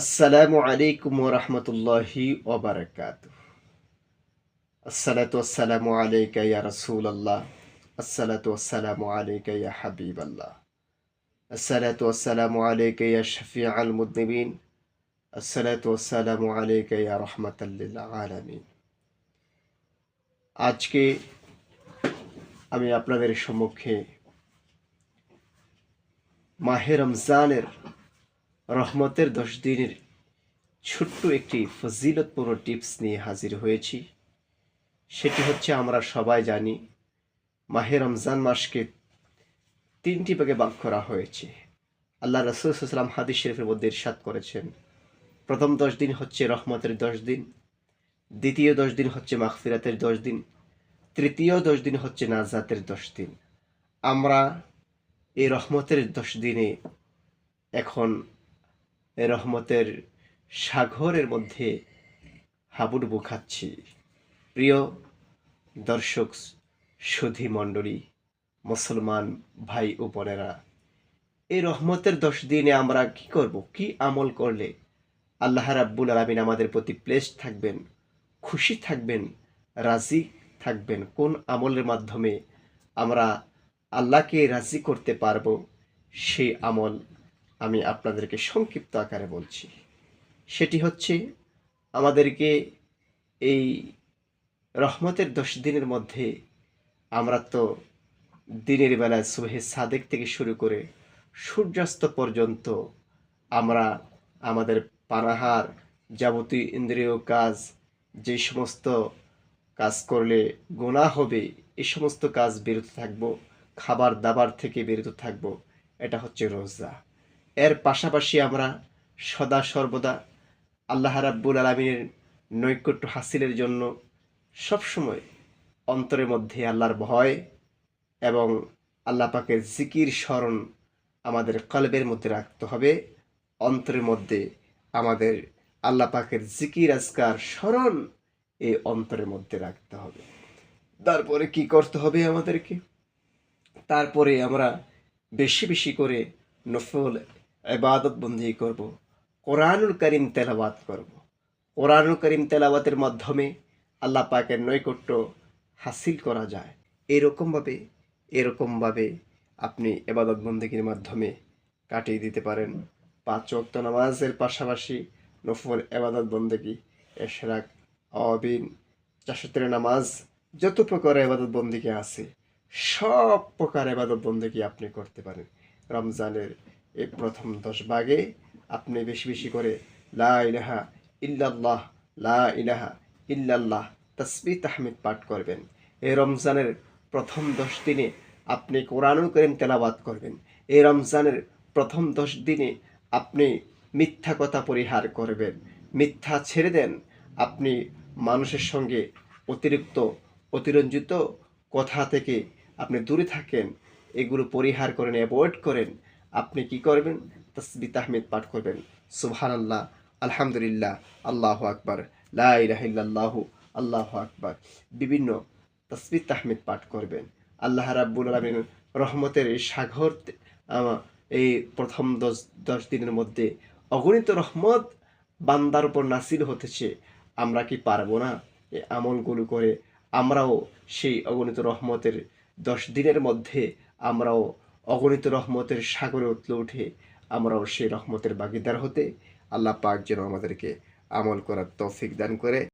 আসসালামু আলাইকুম রহমতুল্লাহি ওবরাকাত আসসালাতু আসসালামু আলাইকা ইয়া রাসূলুল্লাহ। আসসালাতু আসসালামু আলাইকা ইয়া হাবিবাল্লাহ। আসসালাতু আসসালামু আলাইকা ইয়া শফিআল মুদনিবিন। আসসালাতু আসসালামু আলাইকা ইয়া রাহমাতাল লিল আলামিন। আজকে আমি আপনাদের সম্মুখে মাহে রমজানের রহমতের দশ দিনের ছোট্ট একটি ফজিলতপূর্ণ টিপস নিয়ে হাজির হয়েছি। সেটি হচ্ছে, আমরা সবাই জানি, মাহে রমজান মাসকে তিনটি ভাগে ভাগ করা হয়েছে। আল্লাহ রসুলাম হাদিস শরীফের মধ্যে ইরশাদ করেছেন। প্রথম দশ দিন হচ্ছে রহমতের দশ দিন, দ্বিতীয় দশ দিন হচ্ছে মাহফিরাতের দশ দিন, তৃতীয় দশ দিন হচ্ছে নাজাতের দশ দিন। আমরা এই রহমতের দশ দিনে এখন রহমতের সাগরের মধ্যে হাবুডুবু খাচ্ছি। প্রিয় দর্শক, সুধী মণ্ডলী, মুসলমান ভাই ও বোনেরা এই রহমতের দশ দিনে আমরা কি করব, কি আমল করলে আল্লাহ রাব্বুল আলমিন আমাদের প্রতি প্লেস থাকবেন, খুশি থাকবেন, রাজি থাকবেন? কোন আমলের মাধ্যমে আমরা আল্লাহকে রাজি করতে পারব? সেই আমল আমি আপনাদেরকে সংক্ষিপ্ত আকারে বলছি। সেটি হচ্ছে, আমাদেরকে এই রহমতের দশ দিনের মধ্যে আমরা তো দিনের বেলায় সুবহে সাদেক থেকে শুরু করে সূর্যাস্ত পর্যন্ত আমরা আমাদের পানাহার যাবতীয় ইন্দ্রিয় কাজ, যে সমস্ত কাজ করলে গোনা হবে এই সমস্ত কাজ বিরত থাকব, খাবার দাবার থেকে বিরত থাকব, এটা হচ্ছে রোজা। এর পাশাপাশি আমরা সদা সর্বদা আল্লাহ রাব্বুল আলমিনের নৈকট্য হাসিলের জন্য সবসময় অন্তরের মধ্যে আল্লাহর ভয় এবং আল্লাহ পাকের জিকির স্মরণ আমাদের কলবের মধ্যে রাখতে হবে। অন্তরের মধ্যে আমাদের আল্লাহ পাকের জিকির, আজকার, স্মরণ এই অন্তরের মধ্যে রাখতে হবে। তারপরে কি করতে হবে আমাদেরকে? তারপরে আমরা বেশি বেশি করে নফল এবাদত বন্দি করব, কোরআনুল করিম তেলাবাত করব। কোরআনুল করিম তেলাবাতের মাধ্যমে আল্লাহ পাকের নৈকট্য হাসিল করা যায়। এরকমভাবে এরকমভাবে আপনি এবাদত বন্দিগির মাধ্যমে কাটিয়ে দিতে পারেন। পাঁচ ওয়াক্ত নামাজের পাশাপাশি নফল এবাদত বন্দেগি, এশরাক, অবিন চাষতের নামাজ, যত প্রকার এবাদত বন্দিকে আছে, সব প্রকার এবাদত বন্দেগি আপনি করতে পারেন। রমজানের এই প্রথম দশ ভাগে আপনি বেশি বেশি করে লা ইলাহা ইল্লাল্লাহ, লা ইলাহা ইল্লাল্লাহ তসবি তাহমিদ পাঠ করবেন। এই রমজানের প্রথম দশ দিনে আপনি কোরআনুল করিম তেলাবাদ করবেন। এই রমজানের প্রথম দশ দিনে আপনি মিথ্যা কথা পরিহার করবেন। মিথ্যা ছেড়ে দেন, আপনি মানুষের সঙ্গে অতিরিক্ত, অতিরঞ্জিত কথা থেকে আপনি দূরে থাকেন। এগুলো পরিহার করেন, অ্যাভয়েড করেন। আপনি কি করবেন? তসবি তাহমিদ পাঠ করবেন। সুবহান আল্লাহ আলহামদুলিল্লাহ, আল্লাহ আকবর লাহ আল্লাহ আকবর। বিভিন্ন তসবি তাহমিদ পাঠ করবেন। আল্লাহ রাব্বুল আলমিন রহমতের এই সাগর এই প্রথম দশ দশ দিনের মধ্যে অগণিত রহমত বান্দার উপর নাসিল হতেছে। আমরা কি পারব না এই আমলগুলো করে? আমরাও সেই অগণিত রহমতের দশ দিনের মধ্যে আমরাও অগণিত রহমতের সাগরে উতলে উঠে আমরাও সেই রহমতের বাগিদার হতে আল্লাহ পাক যেন আমাদেরকে আমল করার তৌফিক দান করে।